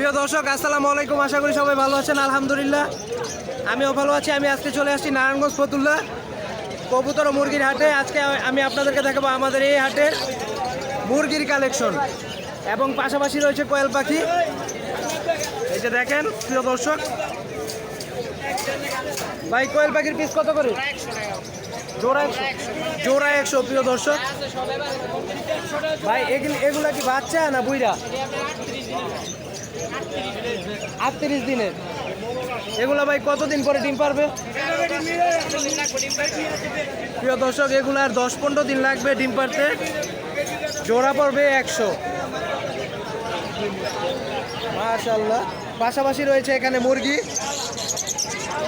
প্রিয় দর্শক, আসসালামু আলাইকুম। আশা করি সবাই ভালো আছেন। আলহামদুলিল্লাহ, আমিও ভালো আছি। আমি আজকে চলে আসছি নারায়ণগঞ্জ ফতুল্লা কবুতর ও মুরগির হাটে। আজকে আমি আপনাদেরকে দেখাবো আমাদের এই হাটের মুরগির কালেকশন। এবং পাশাপাশি রয়েছে কোয়েল পাখি। এই যে দেখেন, প্রিয় দর্শক, ভাই, কোয়েল পাখির পিস কত করে? জোড়া একশো। জোড়া একশো, প্রিয় দর্শক। ভাই, এগুলো এগুলা কি বাচ্চা না বুইরা আটত্রিশ দিনের। এগুলা ভাই কতদিন পরে ডিম পারবে? প্রিয় দর্শক এগুলার দশ পনেরো দিন লাগবে ডিম পারতে। জোড়া পড়বে একশো। মাশাল্লাহ পাশাপাশি রয়েছে এখানে মুরগি।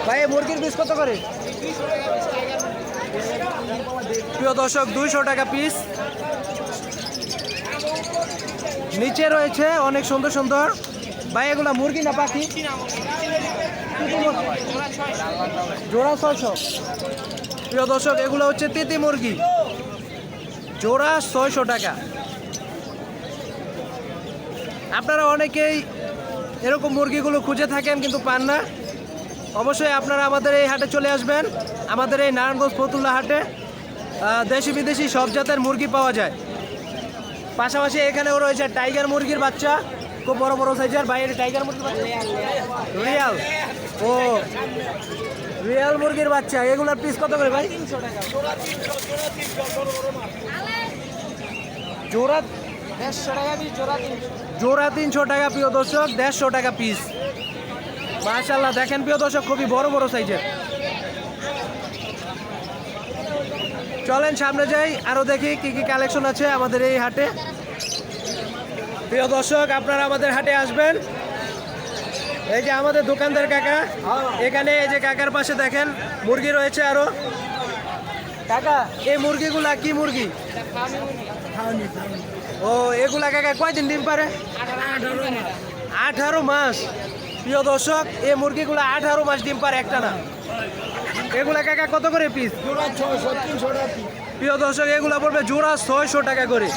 ভাই মুরগির পিস কত করে? প্রিয় দর্শক, দুইশো টাকা পিস। নিচে রয়েছে অনেক সুন্দর সুন্দর। ভাই, এগুলা মুরগি না পাখি? জোড়া ছয়শো। প্রিয় দর্শক, এগুলো হচ্ছে তিতি মুরগি। জোড়া ছয়শো টাকা। আপনারা অনেকেই এরকম মুরগিগুলো খুঁজে থাকেন কিন্তু পান না। অবশ্যই আপনারা আমাদের এই হাটে চলে আসবেন। আমাদের এই নারায়ণগঞ্জ ফতুল্লা হাটে। দেশি বিদেশি সব জাতের মুরগি পাওয়া যায়। পাশাপাশি এখানেও রয়েছে টাইগার মুরগির বাচ্চা। খুব বড় বড় সাইজের বাইরে টাইগার বাচ্চা। রিয়াল ও। রিয়াল মুরগির বাচ্চা। এগুলোর পিস কত করে ভাই? জোড়া জোড়া তিনশো টাকা, প্রিয় দর্শক, দেড়শো টাকা পিস মাশাল্লাহ দেখেন প্রিয় দর্শক, খুবই বড় বড় সাইজের চলেন সামনে যাই, আরও দেখি কি কি কালেকশন আছে আমাদের এই হাটে। প্রিয় দর্শক আপনারা আমাদের হাটে আসবেন। এই যে আমাদের দোকানদার কাকা এখানে এই যে কাকার পাশে দেখেন মুরগি রয়েছে আরও। কাকা এই মুরগিগুলা কি মুরগি? ও এগুলা কাকা কয়দিন ডিম পারে? আঠারো মাস। প্রিয় দর্শক এই মুরগিগুলো আঠারো মাস ডিম পারে একটা না। এগুলা কাকা কত করে পিস প্রিয় দর্শক এগুলা পড়বে জোড়া ছয়শো টাকা করে।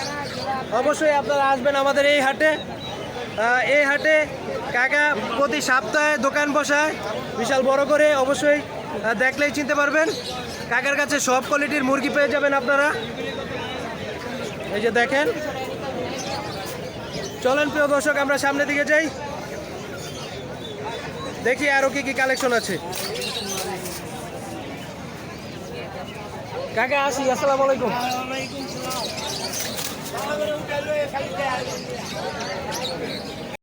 অবশ্যই আপনারা আসবেন আমাদের এই হাটে। এই হাটে কাকা প্রতি সপ্তাহে দোকান বসায়, বিশাল বড় করে অবশ্যই দেখলেই চিনতে পারবেন। কাকার কাছে সব কোয়ালিটির মুরগি পেয়ে যাবেন আপনারা। এই যে দেখেন। চলেন প্রিয় দর্শক, আমরা সামনের দিকে যাই। দেখি আরও কি কি কালেকশন আছে। কাকা, আসি। আসসালামু আলাইকুম।